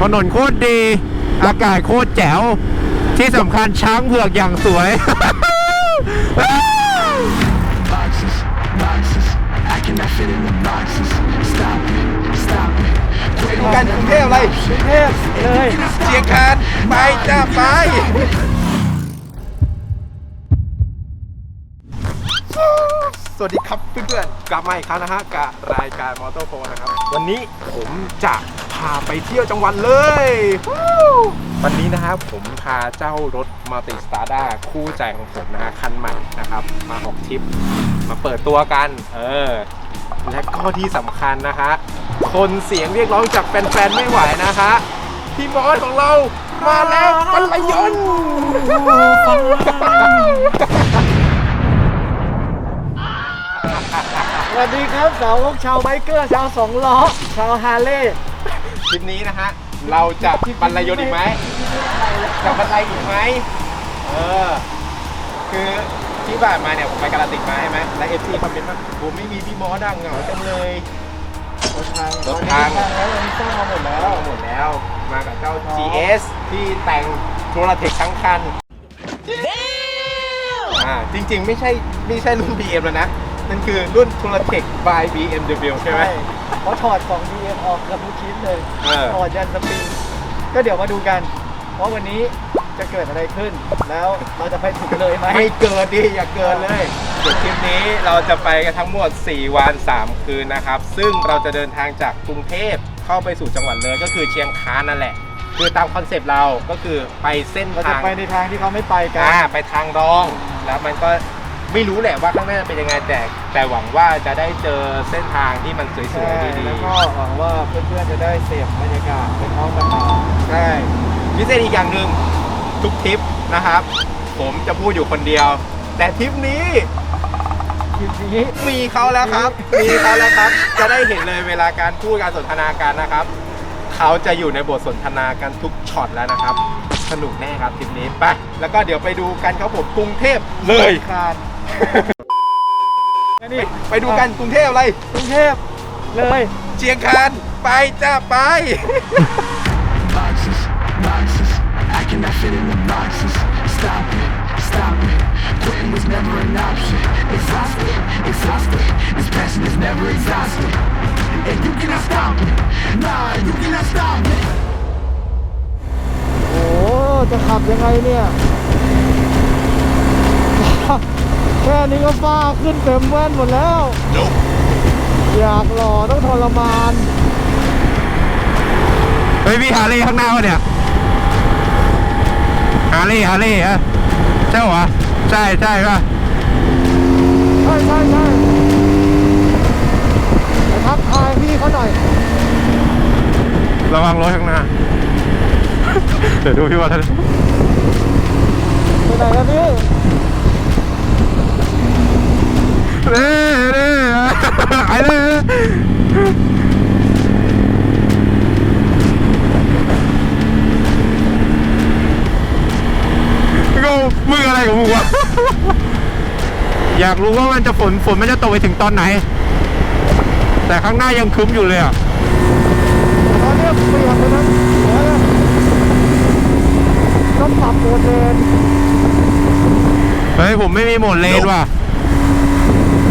ถนนโคตรดี อากาศโคตรแจ๋ว ที่สำคัญช้างเผือกอย่างสวย boxes, boxes. I cannot fit in the boxes. Stop it, stop it. Quit กันกรุงเทพอะไรกรุงเทพเลยเชียงคานไปจ้าไปสวัสดีครับเพื่อนๆกลับมาอีกครั้งนะฮะกับรายการมอเตอร์โฟนะครับ วันนี้ผมจะพาไปเที่ยวจังหวัดเลย วันนี้นะครับผมพาเจ้ารถมัลติสตาร์ด้าคู่ใจของผมนะฮะคันใหม่นะครับ มาออกทริป มาเปิดตัวกัน เออ และก็ที่สำคัญนะฮะคนเสียงเรียกร้องจากแฟนๆ ไม่ไหวนะฮะพี่มอสของเรามาแล้วปัลยนสวัสดีครับสาวกชาวไบเกอร์ชาวสองล้อชาวฮาร์เลย์ ทริปนี้นะฮะ เราจะบรรยนต์อีกไหมจะบรรลัยอีกไหมเออ คือที่ผ่านมาเนี่ยผมไปการันติกมาใช่ไหมและเอฟซีคอมเมนต์ว่าผมไม่มีพี่มอดังเหงาจังเลยรถทางรถทางแล้ววันนี้สร้างมาหมดแล้วหมดแล้ว มากับเจ้า GS ที่แต่งโทรเทคทั้งคันอ่าจริง ๆ ไม่ใช่ไม่ใช่รุ่น BM แล้วนะนั่นคือรุ่นโทรเทค by BMW ใช่ไหม เขาถอดของ BM ออกเกือบทุกชิ้นเลยเออ ถอดยันสปริงก็เดี๋ยวมาดูกัน ว่าวันนี้จะเกิดอะไรขึ้น แล้วเราจะไปถึงเลยไหมไม่เกินดิอย่าเกินเลยเดี๋ยวทริปนี้เราจะไปกันทั้งหมด 4 วัน 3 คืนนะครับ ซึ่งเราจะเดินทางจากกรุงเทพเข้าไปสู่จังหวัดเลยก็คือเชียงคานนั่นแหละ คือตามคอนเซปต์เราก็คือไปเส้นเราจะทางไปในทางที่เขาไม่ไปกัน อ่าไปทางรอง แล้วมันก็ ไม่รู้แหละว่าข้างหน้าเป็นยังไงแต่ แต่หวังว่าจะได้เจอเส้นทางที่มันสวยใช่ๆดีแล้วก็หวังว่าเพื่อนๆจะได้เสพบรรยากาศไปพร้อมกับเราๆใช่พิเศษอีกอย่างหนึ่งทุกทริปนะครับ ผมจะพูดอยู่คนเดียว แต่ทริปนี้คลิปนี้ มีเขาแล้วครับ มีเขาแล้วครับ จะได้เห็นเลยเวลาการพูดการสนทนาการนะครับ เขาจะอยู่ในบทสนทนากันทุกช็อตแล้วนะครับ สนุกแน่ครับทริปนี้ไปแล้วก็เดี๋ยวไปดูกันครับผมกรุงเทพเลยคานอั นนี้ไปดูกันกรุงเทพอะไร กรุงเทพเลย เชียงคานไปจ้าไป boxes, boxes. I cannot fit in the boxes. Stop it, stop it. Quitting was never an option. Exhausted, exhausted. This passion is never exhausted. And you cannot stop it. Nah, you cannot stop it. โอ้จะขับยังไงเนี่ย แค่นี้ก็ฟ้าขึ้นเต็มแว่นหมดแล้ว อยากหล่อต้องทรมาน เฮ้ยพี่ฮาร์เลย์ข้างหน้าวะเนี่ยฮาร์เลย์ฮาร์เลย์ฮะใช่เหรอใช่ใช่ป่ะใช่ใช่ใช่ไปทักทายพี่เขาหน่อย ระวังรถข้างหน้า เดี๋ยวดูพี่ว่าท่านไปไหนกันพี่ เร่เร่ ไอ้เลยก็มึงอะไรของมึงวะ อยากรู้ว่ามันจะฝนฝนมันจะตกไปถึงตอนไหน แต่ข้างหน้ายังคึ้มอยู่เลยอะตอนนี้เปียกเลยนะเดี๋ยวนะต้องปรับโหมดเลนเฮ้ยผมไม่มีโหมดเลนว่ะ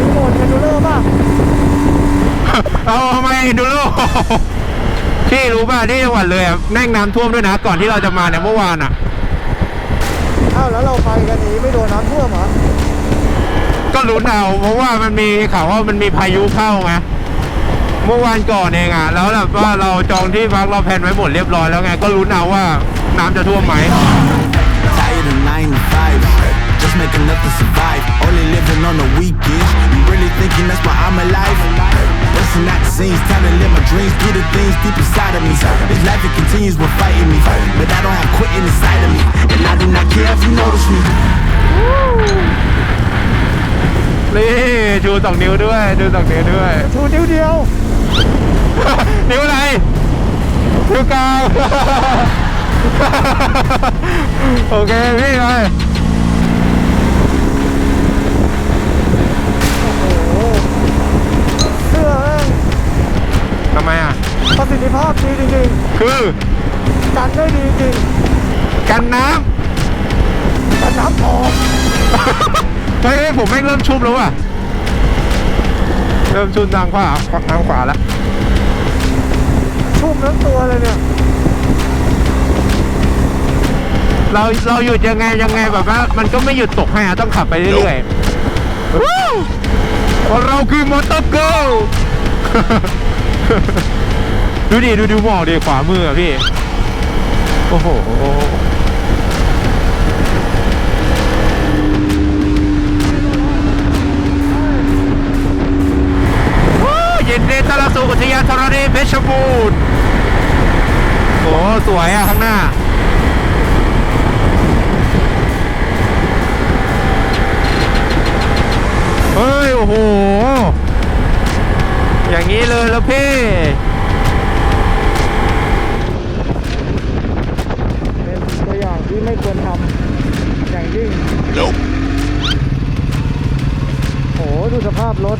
มีโหมดเทนดูเลอร์ป่ะ เอาทำไมดูโลก พี่รู้ป่ะที่จังหวัดเลยอะแม่งน้ำท่วมด้วยนะ ก่อนที่เราจะมาเนี่ยเมื่อวานอะ อ้าวแล้วเราไปกันนี้ไม่โดนน้ำท่วมเหรอก็ลุ้นเอาเพราะว่ามันมีข่าวว่ามันมีพายุเข้าไงเมื่อวานก่อนเองอะ แล้วแบบว่าเราจองที่พักเราแพลนไว้หมดเรียบร้อยแล้วไง ก็ลุ้นเอาว่าน้ำจะท่วมไหม Tired of 9 to 5, just make enough to survive. Only living on the Busting out the scenes, time to live my dreams, do the things deep inside of me. This life it continues with fighting me, but I don't have quitting inside of me, and I do not care if you notice me. นี่ชูสองนิ้วด้วยดูสองนิ้วด้วยชูนิ้วเดียว นิ้วอะไรนิ้วกลางโอเคพี่ไป โอ้โหเสื้อแม่ง ทำไมอะ ประสิทธิภาพดี จริงคือๆกันได้ดีจริงกันน้กันน้ำออกำ เฮ้ยผมไม่งเริ่มชุบแล้วว่ะ เริ่มชุบทางขวาทางขวาแล้วชุ่มทั้งตัวเลยเนี่ยเราเราหยุดยังไงยังไงแบบว่า มันก็ไม่หยุดตกให้อะต้องขับไปเรื่อยๆวู้เพราะเราคือมอเตอร์เกิล ดูดิดูดูหมอกดิขวามืออะพี่ โอ้โห ยินดีต้อนรับสู่อุทยานธรณีเพชรบูรณ์โอ้สวยอะข้างหน้า เฮ้ย โอ้โห อย่างนี้เลยแล้วพี่ เป็นตัวอย่างที่ไม่ควรทำอย่างยิ่งโอ้โหดูสภาพรถ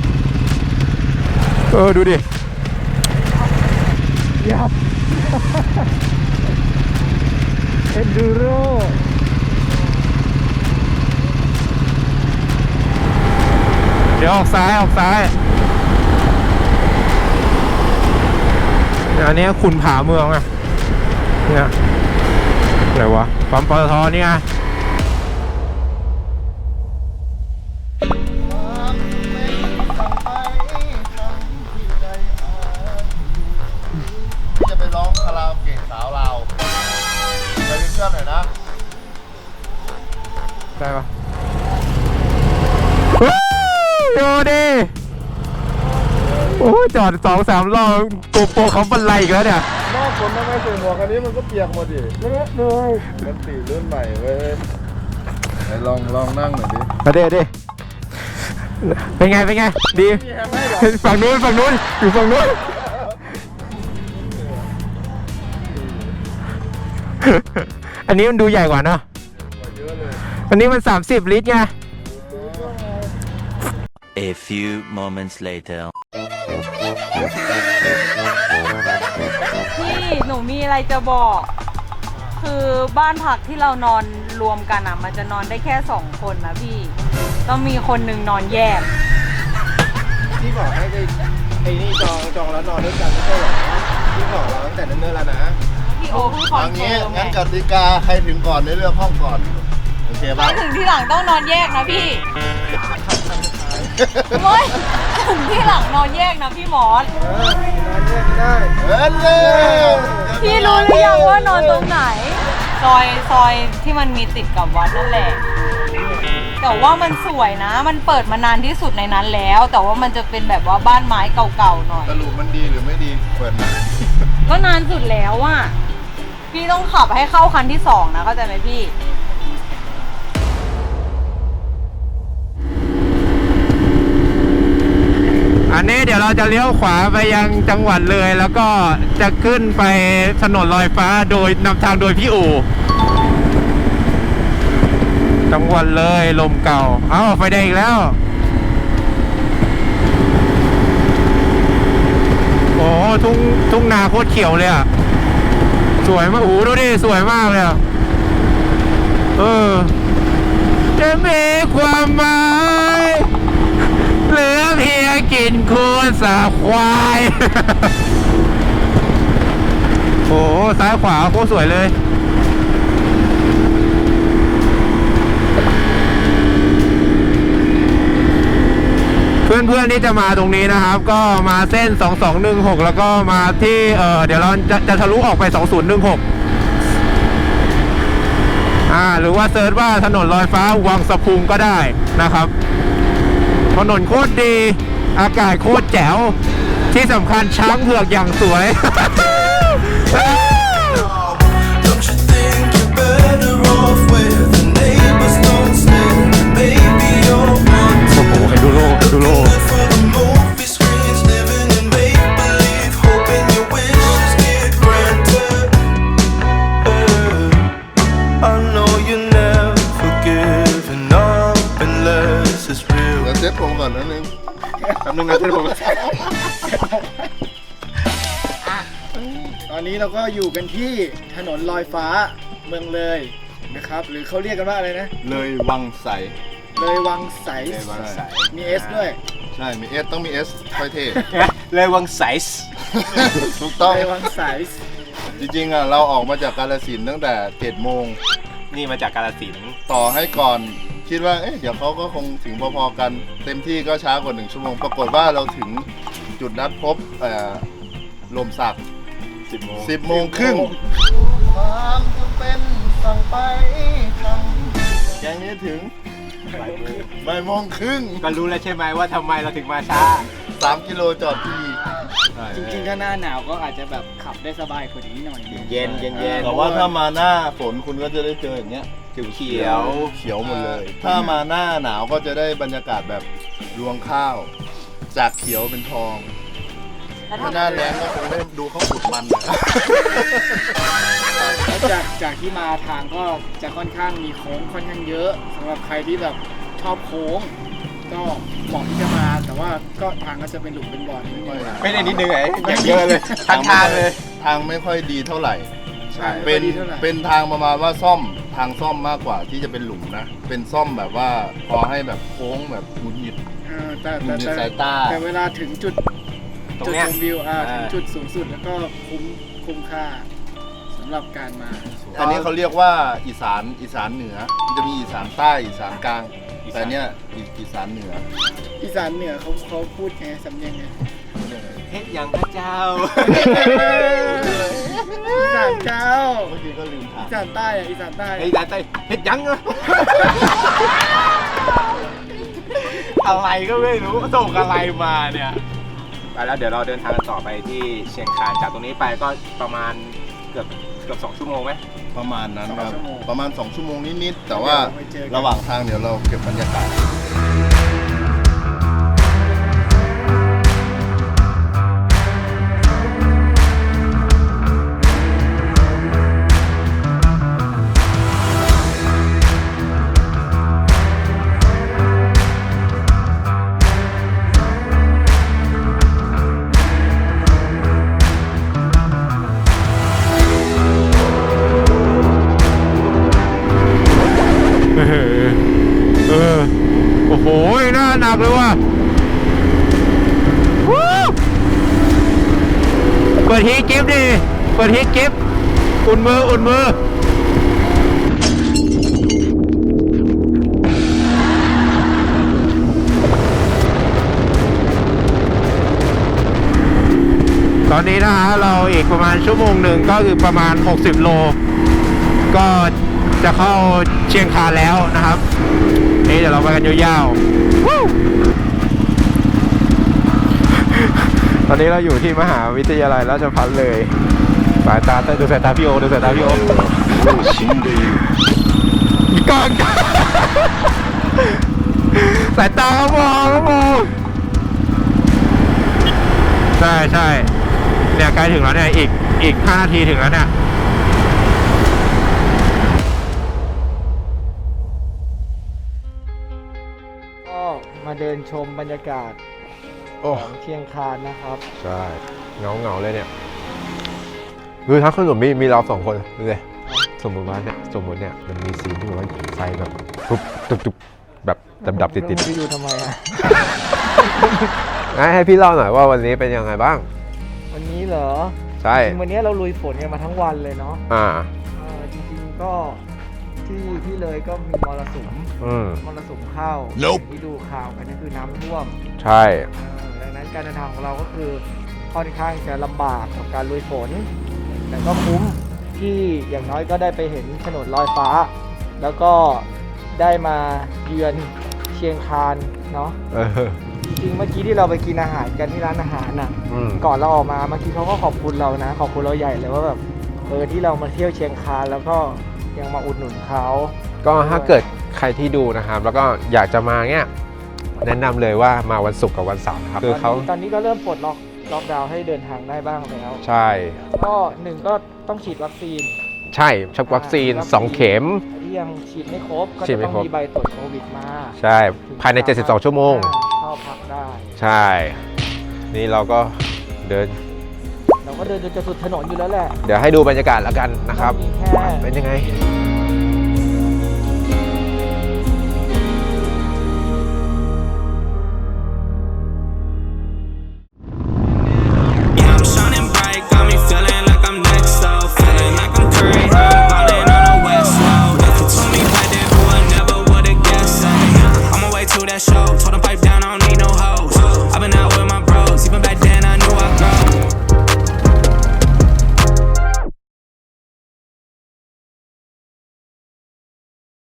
เออดูดิยับเอ็นดูโรเดี๋ยวออกซ้ายออกซ้ายอันนี้คุณผาเมืองไงเนี่ยอะไรวะปั๊มปตทนี่ไได้ปะเฮ้ยดูดิโอ้ยจอดสองสามรอบโกโปรเขาบันไลอีกแล้วเนี่ย นอกฝนทำไมใส่หมวกอันนี้มันก็เปียกหมดดิเละเลยมันตีรุ่นใหม่เว้ยไหนลองลองนั่งหน่อยดิมาเด้ดิเป็นไง เป็นไง ดี ฝั่งนู้นฝั่งนู้นอยู่ฝั่งนู้นอันนี้มันดูใหญ่กว่าเนอะ อันนี้มัน 30 ลิตรไง A few moments later. พี่หนูมีอะไรจะบอก คือบ้านพักที่เรานอนรวมกันอะ มันจะนอนได้แค่สองคนนะพี่ต้องมีคนหนึ่งนอนแยก พี่บอกให้ไปไอ้นี่จองจองแล้วนอนด้วยกันไม่ใช่เหรอพี่บอกเราตั้งแต่เนิ่นๆแล้วนะพี่โอเพิ่งคอนทางเฟินี้ร์มไง งั้นกติกาใครถึงก่อนในเรื่องห้องก่อน โอเคไปป่ะถึงที่หลังต้องนอนแยกนะพี่โอ้ยถึงที่หลังนอนแยกนะพี่หมอสเออนอนแยกได้เฮ้ยเลยพี่รู้หรือยังว่านอนตรงไหน ซอยซอยที่มันมีติดกับวัดนั่นแหละ แต่ว่ามันสวยนะ มันเปิดมานานที่สุดในนั้นแล้ว แต่ว่ามันจะเป็นแบบว่าบ้านไม้เก่าๆหน่อย สรุปมันดีหรือไม่ดีเปิดมาก็นานสุดแล้วอะ พี่ต้องขับให้เข้าคันที่สองนะเข้าใจไหมพี่ เราจะเลี้ยวขวาไปยังจังหวัดเลย แล้วก็จะขึ้นไปถนนลอยฟ้าโดยนำทางโดยพี่อู่จังหวัดเลยลมเก่า เอ้าไฟแดงอีกแล้ว โอ้ทุ่งทุ่งนาโคตรเขียวเลยอะ สวยมาก โอ้โหดูดิ สวยมากเลยอะ เออ จะมีความหมายเหลือเพียง กินคูสาควาย โอ้โหซ้ายขวาโคตรสวยเลย เพื่อนๆที่จะมาตรงนี้นะครับ ก็มาเส้น 2216 แล้วก็มาที่เออเดี๋ยวเราจะจะทะลุออกไป 2016่าหรือว่าเซิร์ชว่าถนนลอยฟ้าวังสะพุงก็ได้นะครับ ถนนโคตรดี อากาศโคตรแจ๋ว ที่สำคัญช้างเผือกอย่างสวย Don't you think you're better off where the neighbors don't stay? Maybe you're one โอ้โหไฮดูโลไฮดูโล แป๊บนึงนะเซ็ตผมก่อนตอนนี้นี้เราก็อยู่กันที่ถนนลอยฟ้าเมืองเลยนะครับ หรือเขาเรียกกันว่าอะไรนะ เลยวังใส เลยวังใส เลยวังใส มีเอสด้วย ใช่ มีเอสต้องมีเอสค่อยเท่เลยวังไซส์ถูกต้องเลยวังใส จริงๆอะเราออกมาจากกาลสินธุ์ตั้งแต่7โมงนี่มาจากกาลสินธุ์ต่อให้ก่อน คิดว่าเอ๊ะเดี๋ยวเขาก็คงถึงพอๆกัน เต็มที่ก็ช้ากว่าหนึ่งชั่วโมง ปรากฏว่าเราถึงจุดนัดพบเอ่อลมสักสิบโมงสิบโมงครึ่งความจำเป็นสั่งไปทยังนี้ถึงบ่ายโมงครึ่งก็รู้แล้วใช่ไหมว่าทำไมเราถึงมาช้า สามกิโลจอดที่ำจริงๆถ้าหน้าหนาวก็อาจจะแบบขับได้สบายกว่านี้หน่อยนึงเย็นเย็นเย็นแต่ว่าถ้ามาหน้าฝนคุณก็จะได้เจออย่างเงี้ยเขียวเขียวเขียวหมดเลย ถ้ามาหน้าหนาวก็จะได้บรรยากาศแบบรวงข้าว จากเขียวเป็นทองแล้วถ้าถ้าหน้าแรงก็คงได้ดูเขาขุดมันนะแล้วจากจากที่มาทางก็จะค่อนข้างมีโค้งค่อนข้างเยอะสำหรับใครที่แบบชอบโค้ง ก็เหมาะที่จะมา แต่ว่าก็ทางก็จะเป็นหลุมเป็นบ่อนิดนึงไม่ได้นิดนึงไงอย่างเยอะเลยทางทางเลย ทางไม่ค่อยดีเท่าไหร่ ใช่เป็นไม่ดีท่าไหร่เป็นทางประมาณว่าซ่อมทางซ่อมมากกว่าที่จะเป็นหลุมนะ เป็นซ่อมแบบว่าพอให้แบบโค้งแบบหงุดหงิด เออแต่หงุแต่ดหงิดแต่สายตา แต่เวลาถึงจุดตรงจุดเนี้ย ชมวิวอ่าอ่าถึงจุดสูงสุดแล้วก็คุ้มคุ้มค่าสำหรับการมา อันนี้เขาเรียกว่าอีสานอีสานเหนือมันจะมีอีสานใต้อีสานกลาง แต่เนี้ยอีอีสานเหนืออีสานเหนือเขาเขาพูดไงสำเนียงไงเฮ็ดยังพระเจ้า อีสานเจ้าเมื่อกี้ก็ลืมถามอีสานใต้อะอีสานใต้ ไอ้ยายใจเฮ็ดยังอะอะไรก็ไม่รู้ส่งอะไรมาเนี่ยไปแล้วเดี๋ยวเราเดินทางกันต่อไปที่เชียงคานจากตรงนี้ไปก็ประมาณเกือบเกือบสองชั่วโมงไหม ประมาณนั้นครับสองชั่วโมงประมาณ 2 ชั่วโมงนิดๆแต่ว่าเดี๋ยวไปเจอกันระหว่างทางเดี๋ยวเราเก็บบรรยากาศ ปิดฮีทกิฟต์ดิ เปิดฮีทกิฟต์อุ่นมือ อุ่นมือ ตอนนี้นะฮะเราอีกประมาณชั่วโมงหนึ่งก็คือประมาณ 60 โล ก็จะเข้าเชียงคานแล้วนะครับ นี่เดี๋ยวเราไปกันยาวๆ วู้ตอนนี้เราอยู่ที่มหาวิทยาลัยราชภัฏเลยสายตาดูสายตาพี่โอดูสายตาพี่โอก่อนสายตาเขามองเขามองใช่ใช่เนี่ยใกล้ถึงแล้วเนี่ยอีกอีก5นาทีถึงแล้วเนี่ยก็มาเดินชมบรรยากาศ โอ้ของเชียงคานนะครับใช่เงาเงาๆเลยเนี่ยคือทั้งขนมมีมีเราสองคนดูเลยสมมติว่าเนี่ยสมมติเนี่ยมันมีซีนที่แบบว่าไฟแบบปุ๊บตุบตุบแบบดับดับติดติดพี่ดูทำไมอะให้ให้พี่เล่าหน่อยว่าวันนี้เป็นยังไงบ้าง วันนี้เหรอใช่ จริงๆวันนี้เราลุยฝนกันมาทั้งวันเลยเนาะอ่า เออจริงๆก็ที่ที่เลยก็มีมรสุมอืมมรสุมเข้าอย่างที่ดูข่าวกันก็คือน้ำท่วมใช่ เออดังนั้น การเดินทางของเราก็คือค่อนข้างจะลำบากกับการลุยฝน แต่ก็คุ้มที่อย่างน้อยก็ได้ไปเห็นถนนลอยฟ้า แล้วก็ได้มาเยือนเชียงคานเนาะเออจริงๆเมื่อกี้ที่เราไปกินอาหารกันที่ร้านอาหารน่ะอืมก่อนเราออกมาเมื่อกี้เขาก็ขอบคุณเรานะ ขอบคุณเราใหญ่เลยว่าแบบเออที่เรามาเที่ยวเชียงคานแล้วก็ยังมาอุดหนุนเขาก็ถ้าเกิดใครที่ดูนะครับ แล้วก็อยากจะมาเนี่ย แนะนำเลยว่ามาวันศุกร์กับวันเสาร์นะครับคือเขาตนนี้ตอนนี้ก็เริ่มปลดล็อกล็อกดาวน์ให้เดินทางได้บ้างแล้ว ใช่ก็หนึ่งก็ต้องฉีดวัคซีน ใช่ชักวัคซีน 2 เข็ม ที่ยังฉีดไม่ครบ ก็ฉีดจะไม่ต้องครบ มีใบตรวจโควิดมาใช่ ภายใน 72 ชั่วโมง เข้าพักได้ ใช่ นี่เราก็เดิน เราก็เดินจนจะสุดถนนอยู่แล้วแหละ เดี๋ยวให้ดูบรรยากาศแล้วกันนะครับมีแค่ เป็นยังไง